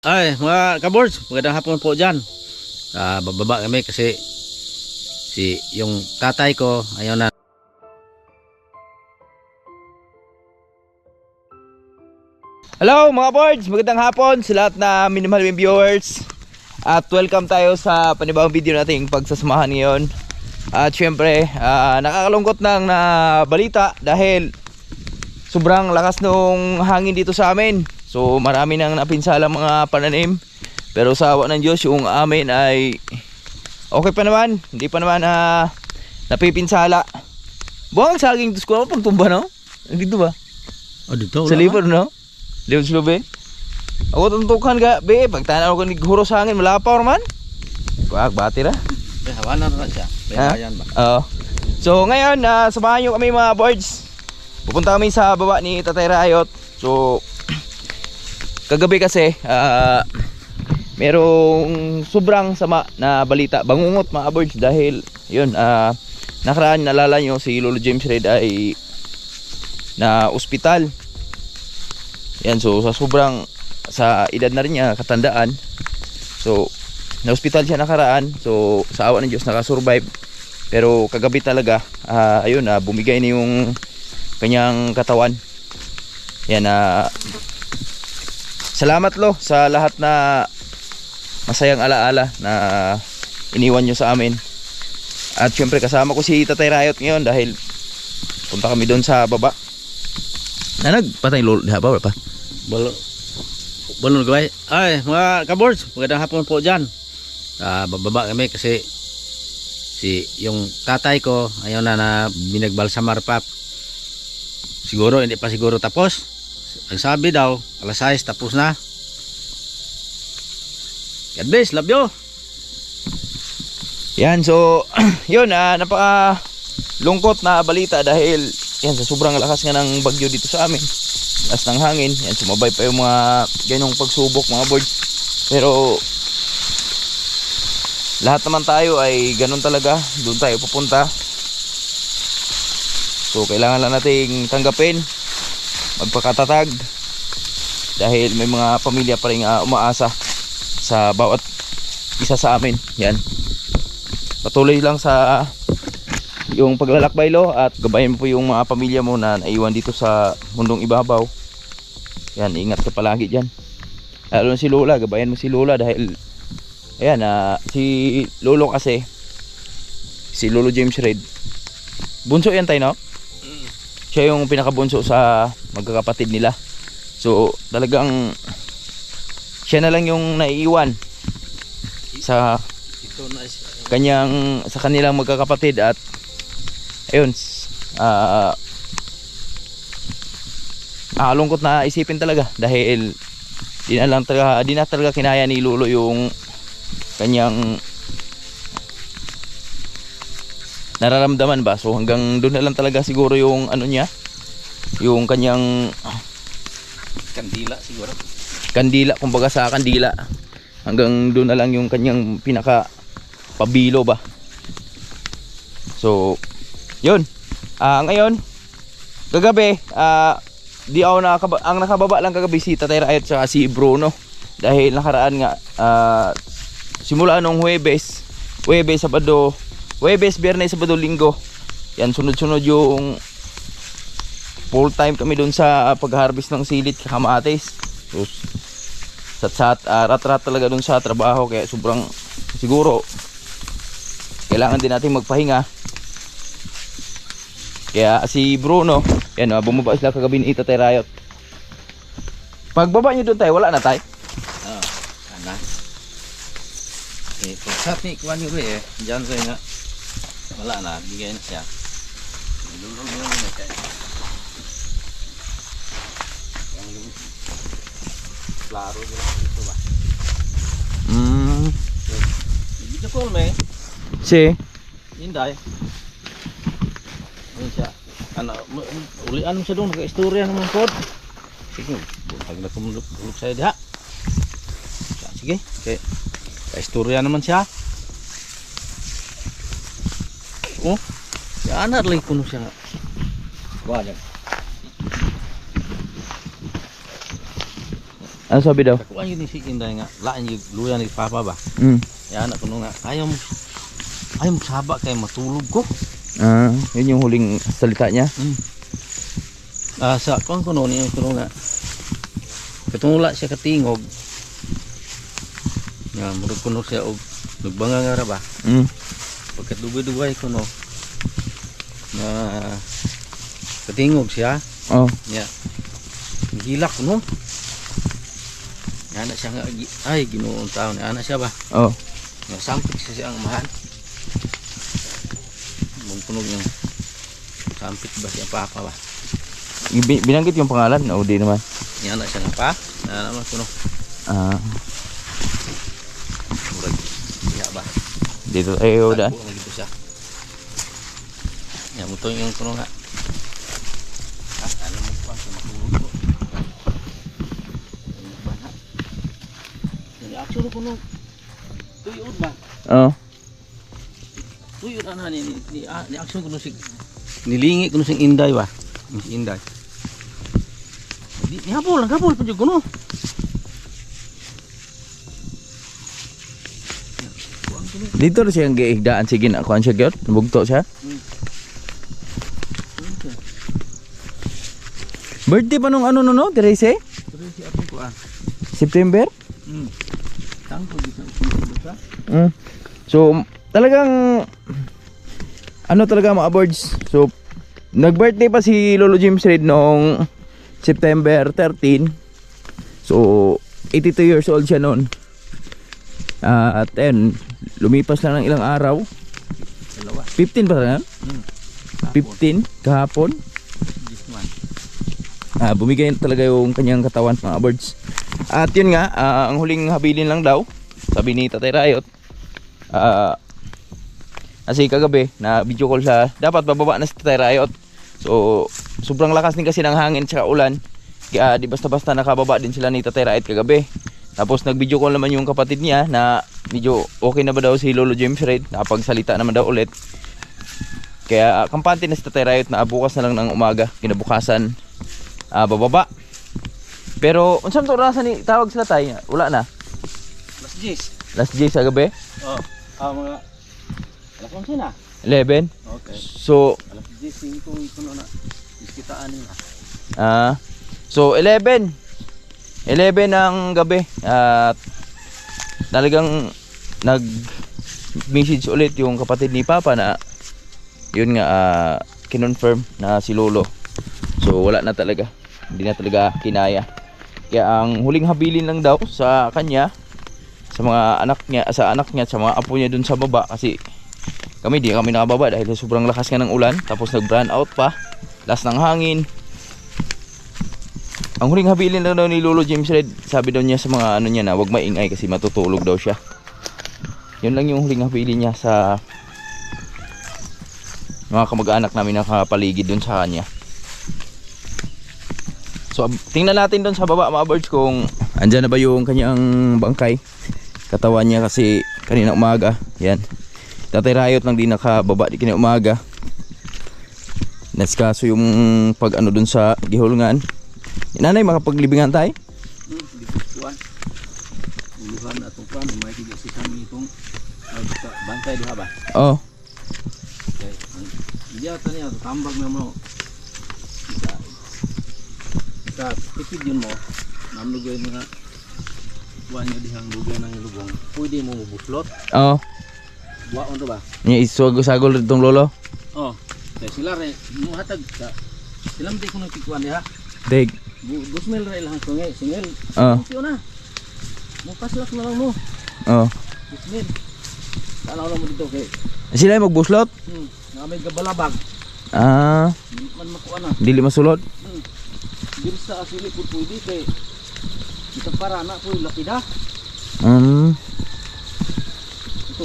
Ay, mga kaboards, magandang hapon po dyan. Ah, bababa kami kasi si yung tatay ko ayaw na. Hello mga boards, magandang hapon sa lahat na minimahal yung viewers At welcome tayo sa panibawang video nating pagsasamahan ngayon At syempre, ah, nakakalungkot ng na balita dahil sobrang lakas nung hangin dito sa amin So marami nang napinsala mga pananim Pero sa awa ng Diyos, yung amin ay okay pa naman Hindi pa naman ah, napipinsala Buwang saging Diyos ko, pag tumba no? Dito ba? Oh, dito. Sa liver, no? Liver sa lube. Ako tuntukan ka, be. Pagtanaw ko ni Guro sa hangin, malapaw naman. Wag, bati ra. Eh, hawanan na siya. Ha? Bayan ba? Oo. So, ngayon, uh, samahan nyo kami mga boards. Pupunta kami sa baba ni Tatay Rayot. So, kagabi kasi, ah, merong sobrang sama na balita. Bangungot mga boards dahil, yun, ah, nakaraan nalala nyo si Lolo James Red ay na ospital. Yan, so sa sobrang sa edad na rin niya, katandaan. So, na hospital siya nakaraan. So, sa awa ng Diyos nakasurvive. Pero kagabi talaga, ah, ayun, ah, bumigay na yung kanyang katawan. Yan na Salamat lo sa lahat na masayang alaala na iniwan nyo sa amin. At syempre kasama ko si Tatay Riot ngayon dahil punta kami doon sa baba. Na nagpatay lolo diha ba wala pa? Balo. Balo gaway. Ay, mga kaboards, magandang hapon po dyan. Ah, bababa kami kasi si yung tatay ko ayaw na na binagbalsamar pa. Siguro hindi pa siguro tapos. Ang sabi daw, alas 6 tapos na. God bless, love you. Yan, so, yun, ah, napaka lungkot na balita dahil yan, sa sobrang lakas nga ng bagyo dito sa amin. Lakas ng hangin, yan, sumabay pa yung mga ganong pagsubok, mga boards. Pero, lahat naman tayo ay ganun talaga, doon tayo pupunta. So, kailangan lang nating tanggapin, magpakatatag, dahil may mga pamilya pa rin ah, umaasa sa bawat isa sa amin. Yan. Patuloy lang sa yung paglalakbay lo at gabayan po yung mga pamilya mo na naiwan dito sa mundong ibabaw. Yan ingat ka palagi dyan. Lalo si Lola gabayan mo si Lola dahil ayan na si Lolo kasi si Lolo James Red. Bunso yan tayo no siya yung pinakabunso sa magkakapatid nila. So talagang siya na lang yung naiiwan sa kanyang sa kanilang magkakapatid at ayun ah uh, lungkot na isipin talaga dahil di na lang talaga di na talaga kinaya ni Lolo yung kanyang nararamdaman ba? So hanggang doon na lang talaga siguro yung ano niya yung kanyang kandila siguro. kandila kumbaga sa kandila. Hanggang doon na lang yung kanyang pinaka pabilo ba? So yun. Ah ngayon kagabi ah di ako nakakaba, ang nakababa lang kagabi si Tatay Riot at si Bruno. Dahil nakaraan nga ah, simula nung Huwebes Huwebes, Sabado Huwebes, Biyernes, Sabado, Linggo. Yan sunod-sunod yung full time kami doon sa pag-harvest ng silit kakamatis so, sat-sat uh, rat-rat talaga doon sa trabaho kaya sobrang siguro kailangan din natin magpahinga. Kaya si Bruno yan uh, bumaba sila kagabi ni Tatay Riot. Pagbaba nyo doon tayo wala na tayo Ah, ana. Eh, pagsat ni kuan ni eh, diyan sa nga. Wala na, bigay na siya. Lulong yun na kay. Klaro din ito ba? mm, Dito ko me, si inday. Ano siya? Ano, ulian mo siya doon, naka-istorya naman po. Sige, pag nakumulog ulog sa'yo diha. Sige, okay. Ka-istorya naman siya. Oh, yan na rin kuno siya. Wala. Ano sabi daw? Kakuan yun si Inday nga, laan yung luya ni Papa ba? Mm. Yan anak ko nung nga, ayaw mo, ayaw mo saba kay matulog ko. Ah, yun yung huling salita niya. Ah, sa kuan ko noon, yung kuno nga, katungula siya katingog, nga, murag kuno siya og nagbanga nga ra ba? Mm. Pagkat dugay-dugay ko no, na katingog siya, Oh. niya, gilak ko no. Nga na siya nga, ay, ginoong tao ni ana siya ba? Oh. Nga sampit siya siya ang mahal. Mungkunog yung sampit ba siya papa ba? Binanggit yung pangalan? O di naman. Nga na siya nga pa, na naman kuno. Ah, Murag, iya ba? dito tayo da. Tagpo na dito siya. Yan mo to yung kuno nga. Ah, ano mo pa sa? Yung actually kuno, tuyod ba? Oh. Tuyod ana ni ni, ni, action kuno si nilingi kuno sing inday ba? Si inday. Di ni habol, habol pa jud kuno. Kuan. Dito rin siyang giigdaan. Sige na, kuhan siya gyud. Bugto siya. Birthday pa nung ano no no? Terese? Pero si ato ko ah. September? Hmm. Tangko di sa ulo sa. Mm. So, talagang ano talaga mga boards. So, nag-birthday pa si Lolo James Reid noong September 13. So, 82 years old siya noon. Ah, at then, lumipas na ng ilang araw. Dalawa. 15 pa na? Hmm. 15 kahapon. Ah, bumigay talaga yung kanyang katawan mga birds. At yun nga, ah, ang huling habilin lang daw, sabi ni Tatay ah, kasi kagabi, na video call sa, dapat bababa na si Tatay Rayot. So, sobrang lakas din kasi ng hangin tsaka ulan. Kaya di basta-basta nakababa din sila ni Tatay Rayot kagabi. Tapos nag-video call naman yung kapatid niya na medyo okay na ba daw si Lolo James Reid, nakapagsalita naman daw ulit. Kaya kampante na si Tatay Rayot na bukas na lang ng umaga, kinabukasan, ah bababa. Pero unsam to oras ni tawag sila tay? Wala na. Last J's. Last J sa gabi, Oh. Ah, mga Alas 11 na. 11. Okay. So, Alas 10 kung kuno na. Iskitaan nila. ah so 11. 11 ng gabi at talagang nag message ulit yung kapatid ni Papa na yun nga ah, kinonfirm na si Lolo. So wala na talaga. Hindi na talaga kinaya. Kaya ang huling habilin lang daw sa kanya sa mga anak niya, sa anak niya sa mga apo niya dun sa baba kasi kami di kami nakababa dahil sobrang lakas nga ng ulan tapos nag brand out pa last ng hangin. Ang huling habilin lang daw ni Lolo James Red sabi daw niya sa mga ano niya na wag maingay kasi matutulog daw siya. Yun lang yung huling habilin niya sa mga kamag-anak namin na nakapaligid dun sa kanya so tingnan natin dun sa baba mga birds kung andyan na ba yung kanyang bangkay katawan niya kasi kanina umaga yan Tatay Rayot lang din nakababa di kanina umaga Naskaso yung pag ano dun sa gihulungan Nanay makapaglibingan tayo. Uluhan atong pan, may tiga si kami itong bantay diha ba? Oh Okay. Hindi ata niya tambag na mo. Sa tipid yun mo. Namlugay mga kuan niya dihang lugay ng lubong. Pwede mo mubuslot. Oh Waon to ba? Nya isugol-sagol rin tong lolo Oh. Kaya sila re mo hatag sa sila mti kuno tikuan diha. Dig Bu- Busmel ra ilang sungay, singel. Oh Siyo na. Mo paslak na lang mo. oh Busmel. Tanaw lang mo dito kay Sila yung magbuslot hmm, na may gabalabag. Ah man makuha na. Dili masulod Hmm. Diri sa asili po pwede kay kita para na po lapida. Um Ito.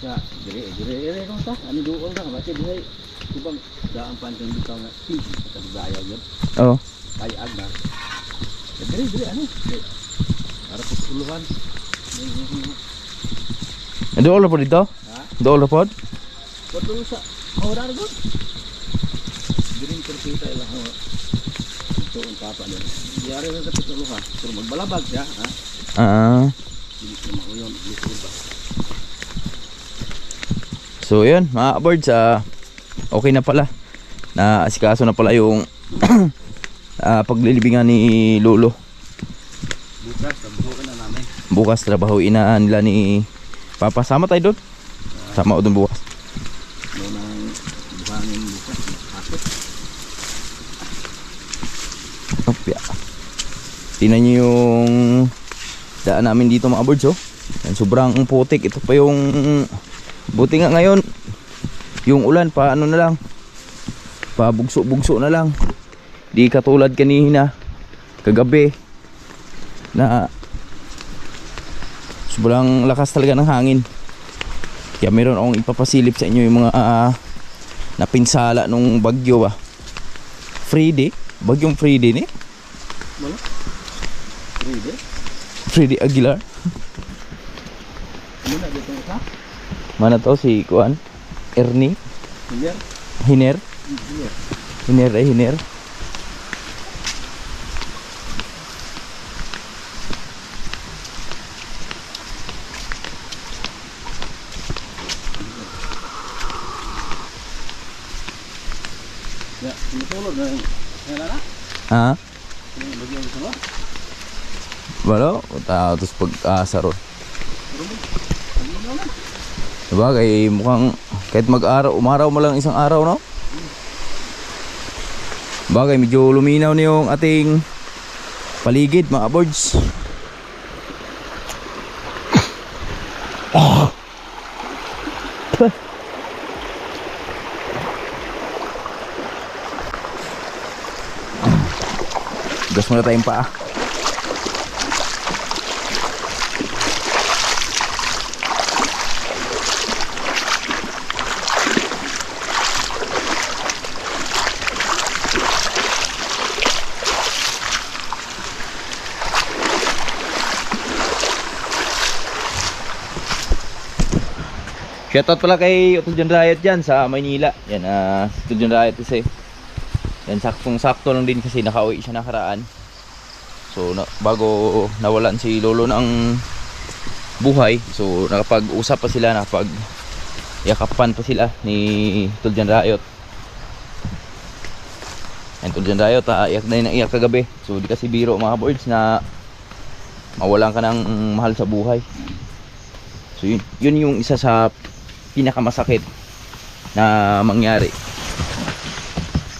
Ya, dire dire dire kung ta, ano doon ka, ba't dire ibang daan pantang bitaw nga pig sa dayaw yun. Oh Kay agna. Dire dire ano? Para po tuluhan. Dool na po dito Ha? Dool na po do sa? Oh, dar perkita ilang ho. Ito ang papa nila. Diyari ka kapitulo ka. Pero magbalabag siya. Ha? Ah. Hindi ko makuyon. Likod ba? So yun, mga birds, ah, okay na pala. Na asikaso na pala yung ah, paglilibingan ni Lolo. Bukas, tabuhin na namin. Bukas trabahuin na nila ni Papa. Sama tayo doon. Sama ko doon bukas. Doon ang buhangin bukas. Akit. Opya. Tingnan nyo yung daan namin dito mga birds oh. Yan, sobrang putik. Ito pa yung buti nga ngayon. Yung ulan pa ano na lang. Pa bugso-bugso na lang. Di katulad kanina. Kagabi. Na sobrang lakas talaga ng hangin. Kaya meron akong ipapasilip sa inyo yung mga ah, napinsala nung bagyo ba. Friday. Bagyong Friday ni. Wala. Ready? Freddy Aguilar. Ano na dito isa? Mana to si Kuan? Ernie Hindi. Hiner. Hindi. Hiner ay Hiner. Ya, tumutulog na. Yan na na. Ha? Yung bagyong sunod. Balo, tao tos pag-asa ron. Na na? Diba kay mukhang kahit mag-araw, umaraw mo lang isang araw no? Bagay medyo luminaw na yung ating paligid mga birds. Ah. Gas muna tayong paa. Shoutout pala kay Utudyan Riot dyan sa Maynila. Yan, ah, uh, Utudyan Riot kasi. Yan, saktong sakto lang din kasi nakauwi siya nakaraan. So, na, bago nawalan si Lolo ng buhay, so nakapag-usap pa sila, nakapag yakapan pa sila ni Tuljan Riot. Yan, Tuljan Riot, ah, iyak na iyak kagabi. So, di kasi biro mga boards na mawalan ka ng mahal sa buhay. So, yun, yun yung isa sa pinakamasakit na mangyari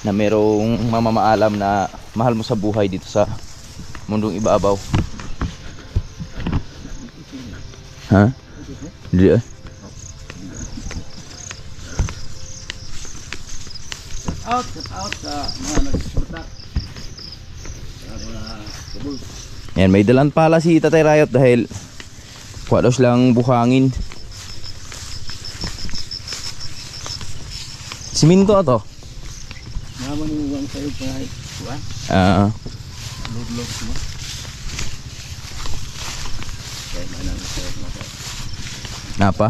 na merong mamamaalam na mahal mo sa buhay dito sa mundong ibabaw. Ha? Hindi ah. Out, out sa mga. Sa mga kabul. Yan, may dalan pala si Tatay Riot dahil kuha daw silang buhangin. Siminto to. Naman yung uwang sa'yo kahit kuwan. Ah, Log-log mo. Kahit na lang sa'yo sa'yo. napa.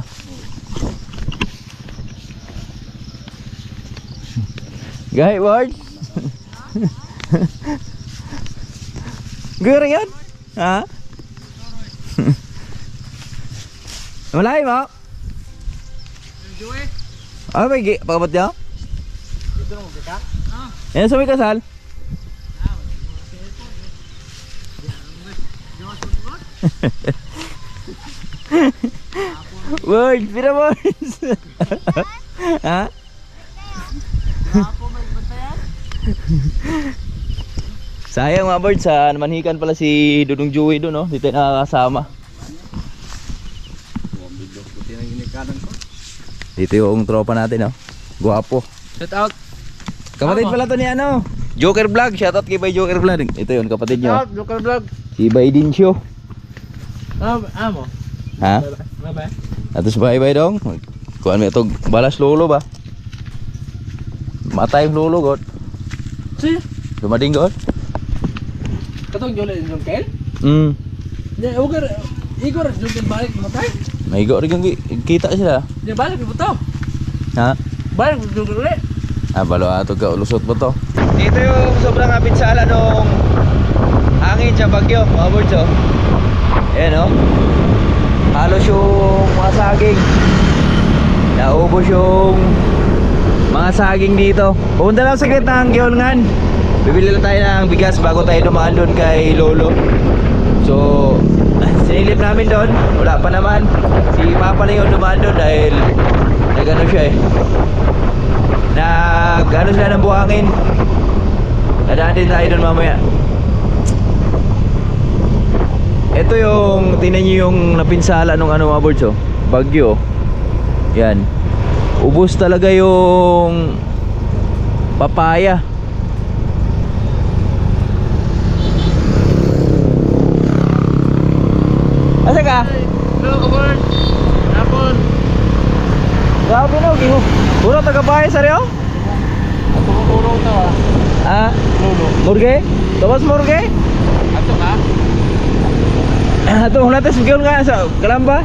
Gahi word. Gura yan? Ha? Malay mo? Ano ba yung pagkabat niya? Yan sa may kasal? Words, pira words. ha? Sayang mga birds ha, manhikan pala si Dudong Joey doon no, dito nakakasama. Dito yung tropa natin no, guwapo. Shout out. Kapatid pala to ni ano, Joker Vlog, shoutout kay Bay Joker Vlog. Ito yun kapatid nyo, Joker Vlog. si Bay Dinsyo. Amo. Amo. Ha? Bye-bye. Atos bye bye dong. Kuan mo itong balas lolo ba? Matay yung lolo god. Si. Dumading god. Katong Jolene Jongkel? Hmm. Di, Ugar. Igor, Jongkel balik mo tayo. May go rin yung ki- kita sila. Di, balik mo to. Ha? Balik mo Jongkel ulit. Ah, balo ato ka ulusot mo to. Ito yung sobrang kapinsala nung hangin sa bagyo, mga birds oh. Ayan oh. Halos yung mga saging. Naubos yung mga saging dito. Pumunta lang saglit ng Gyeongan. Bibili lang tayo ng bigas bago tayo dumaan doon kay Lolo. So, sinilip namin doon. Wala pa naman. Si Papa lang yung dumaan doon dahil nagano siya eh. Nag ano sila ng buhangin. Nadaan din tayo doon mamaya. Ito yung, tingnan nyo yung napinsala nung ano mga birds oh. Bagyo. Yan. Ubus talaga yung papaya. Asa ka? Hello, Kabor. Hapon. Grabe no, giho. Puro taga bahay sa Rio? Ato ko puro to ah. Ah, Lolo. Murge? Tomas Murge? Ato ka? Ato, natin sa nga sa Kalamba.